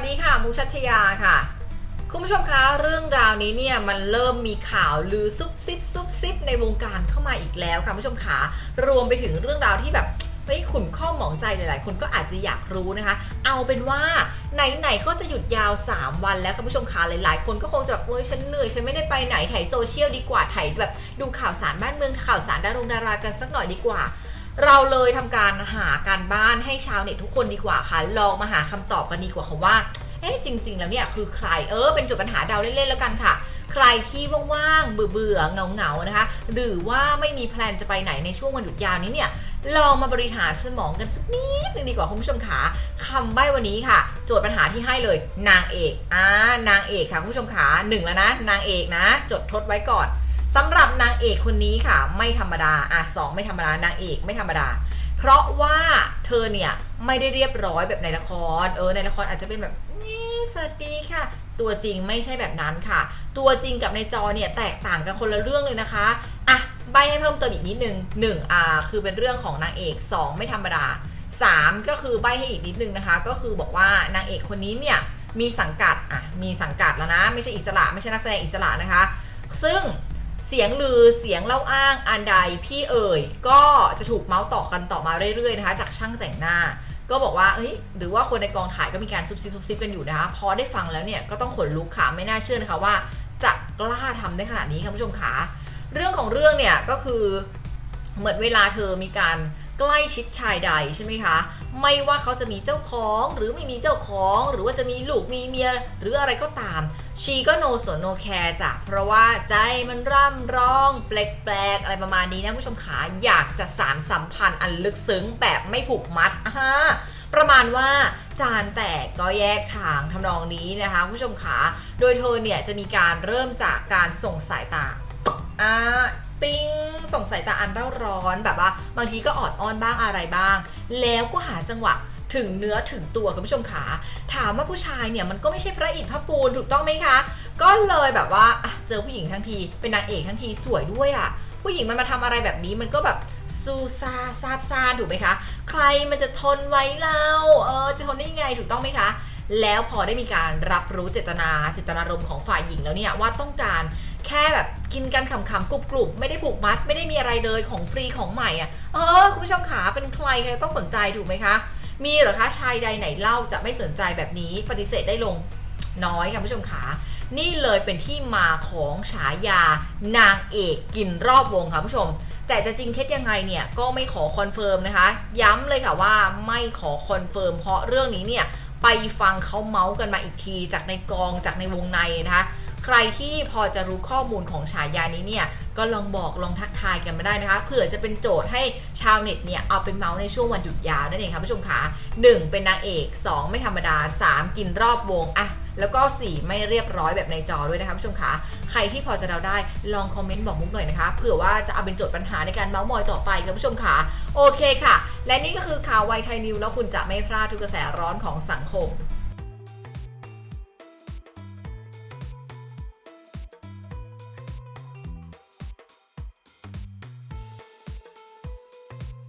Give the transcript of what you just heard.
วัสดีค่ะ มุกชัชยาค่ะ คุณผู้ชมคะเรื่องราวนี้เนี่ยมันเริ่มมีข่าวลือซุบซิบซุบซิบในวงการเข้ามาอีกแล้วค่ะคุณผู้ชมขารวมไปถึงเรื่องราวที่แบบเฮ้ยขุนข้องหมองใจหลาย ๆ คนก็อาจจะอยากรู้นะคะ เอาเป็นว่าไหน ๆ ก็จะหยุดยาว 3 วันแล้วคุณผู้ชมคะหลาย ๆ คนก็คงจะแบบเอ้ยฉันเหนื่อยฉันไม่ได้ไปไหนถ่ายโซเชียลดีกว่าถ่ายแบบดูข่าวสารบ้านเมืองข่าวสารดารงดารากันสักหน่อยดีกว่า เราเลยทำการหาการบ้านให้ชาวเน็ตทุกคนดีกว่าค่ะ ลองมาหาคำตอบกันดีกว่าค่ะว่า เอ๊ะจริง ๆ แล้วเนี่ยคือใคร เออ เป็นจุดปัญหาเดาเล่นๆแล้วกันค่ะ ใครที่ว่างๆ เบื่อๆ เงาๆ นะคะ หรือว่าไม่มีแพลนจะไปไหนในช่วงวันหยุดยาวนี้เนี่ย ลองมาบริหารสมองกันสักนิดนึงดีกว่าคุณผู้ชมขาคำใบ้วันนี้ค่ะ โจทย์ปัญหาที่ให้เลย นางเอก อ่า นางเอกค่ะคุณผู้ชมขาหนึ่งแล้วนะ นางเอกนะ จดทดไว้ก่อน สำหรับนางเอกคนนี้ค่ะ ไม่ธรรมดาอะสองไม่ธรรมดานางเอกไม่ธรรมดา เพราะว่าเธอเนี่ยไม่ได้เรียบร้อยแบบในละคร เออในละครอาจจะเป็นแบบนี่สวัสดีค่ะ ตัวจริงไม่ใช่แบบนั้นค่ะ ตัวจริงกับในจอเนี่ยแตกต่างกันคนละเรื่องเลยนะคะอะใบให้เพิ่มเติมอีกนิดนึง1อ่าคือเป็นเรื่องของนางเอก 2 ไม่ธรรมดา 3 ก็คือใบให้อีกนิดนึงนะคะ ก็คือบอกว่านางเอกคนนี้เนี่ยมีสังกัดอะมีสังกัดแล้วนะ ไม่ใช่อิสระ ไม่ใช่นักแสดงอิสระนะคะ ซึ่ง เสียงลือเสียงเล่าอ้างอันใดพี่เอ่ย ก็จะถูกเมาส์ต่อกันต่อมาเรื่อยๆนะคะ จากช่างแต่งหน้า ก็บอกว่าเฮ้ยหรือว่าคนในกองถ่ายก็มีการซุบซิบซุบซิบกันอยู่นะคะพอได้ฟังแล้วเนี่ยก็ต้องขนลุกค่ะไม่น่าเชื่อนะคะว่า จะกล้าทำได้ขนาดนี้ค่ะคุณผู้ชมขาเรื่องของเรื่องเนี่ยก็คือเหมือนเวลาเธอมีการ ใกล้ชิดชายใดใช่ไหมคะ ไม่ว่าเขาจะมีเจ้าของหรือไม่มีเจ้าของ หรือว่าจะมีลูกมีเมียหรืออะไรก็ตามชีก็โนสนโนแคร์จ้ะเพราะว่าใจมันร่ำร้อง แปลกๆ อะไรประมาณนี้นะผู้ชมขาอยากจะสารสัมพันธ์อันลึกซึ้งแบบไม่ผูกมัดอ่าฮะประมาณว่าจานแตกก็แยกทางทำนองนี้นะคะผู้ชมขาโดยเธอเนี่ยจะมีการเริ่มจากการส่งสายตาอ่า ปิ้งส่งสายตาอันเร่าร้อนแบบว่า บางทีก็ออดอ้อนบ้างอะไรบ้าง แล้วก็หาจังหวะถึงเนื้อถึงตัวคุณผู้ชมขาถามว่าผู้ชายเนี่ยมันก็ไม่ใช่พระอิฐพระปูนถูกต้องไหมคะ ก็เลยแบบว่าเจอผู้หญิงทั้งที เป็นนางเอกทั้งทีสวยด้วยอะ่ะผู้หญิงมันมาทำอะไรแบบนี้มันก็แบบซูซาซาบซาถูกไหมคะ ใครมันจะทนไว้เล่าเออจะทนได้ยังไงถูกต้องไหมคะ แล้วพอได้มีการรับรู้เจตนาเจตนารมณ์ของฝ่ายหญิงแล้วเนี่ยว่าต้องการแค่แบบ กินกันขำๆกรุบๆไม่ได้ผูกมัด ไม่ได้มีอะไรเลยของฟรีของใหม่อะเออคุณผู้ชมขาเป็นใครใครต้องสนใจถูกไหมคะ มีหรอคะชายใดไหนเล่าจะไม่สนใจแบบนี้ปฏิเสธได้ลงน้อยค่ะผู้ชมขานี่เลยเป็นที่มาของฉายานางเอกกินรอบวงค่ะผู้ชม แต่จะจริงเท็จยังไงเนี่ยก็ไม่ขอคอนเฟิร์มนะคะ ย้ำเลยค่ะว่าไม่ขอคอนเฟิร์มเพราะเรื่องนี้เนี่ยไปฟังเขาเมาส์กันมาอีกทีจากในกองจากในวงในนะคะ ใครที่พอจะรู้ข้อมูลของฉายานี้เนี่ยก็ลองบอกลองทักทายกันมาได้นะคะเผื่อจะเป็นโจทย์ให้ชาวเน็ตเนี่ยเอาไปเมาส์ในช่วงวันหยุดยาวนั่นเองค่ะผู้ชมคะ1เป็นนางเอก 2 ไม่ธรรมดา 3 กินรอบวงอะแล้วก็ 4 ไม่เรียบร้อยแบบในจอด้วยนะคะผู้ชมคะใครที่พอจะเดาได้ลองคอมเมนต์บอกมุกหน่อยนะคะเผื่อว่าจะเอาเป็นโจทย์ปัญหาในการเมาส์มอยต่อไปค่ะผู้ชมคะโอเคค่ะ และนี่ก็คือข่าวไวไทยนิวแล้วคุณจะไม่พลาดทุกกระแสร้อนของสังคม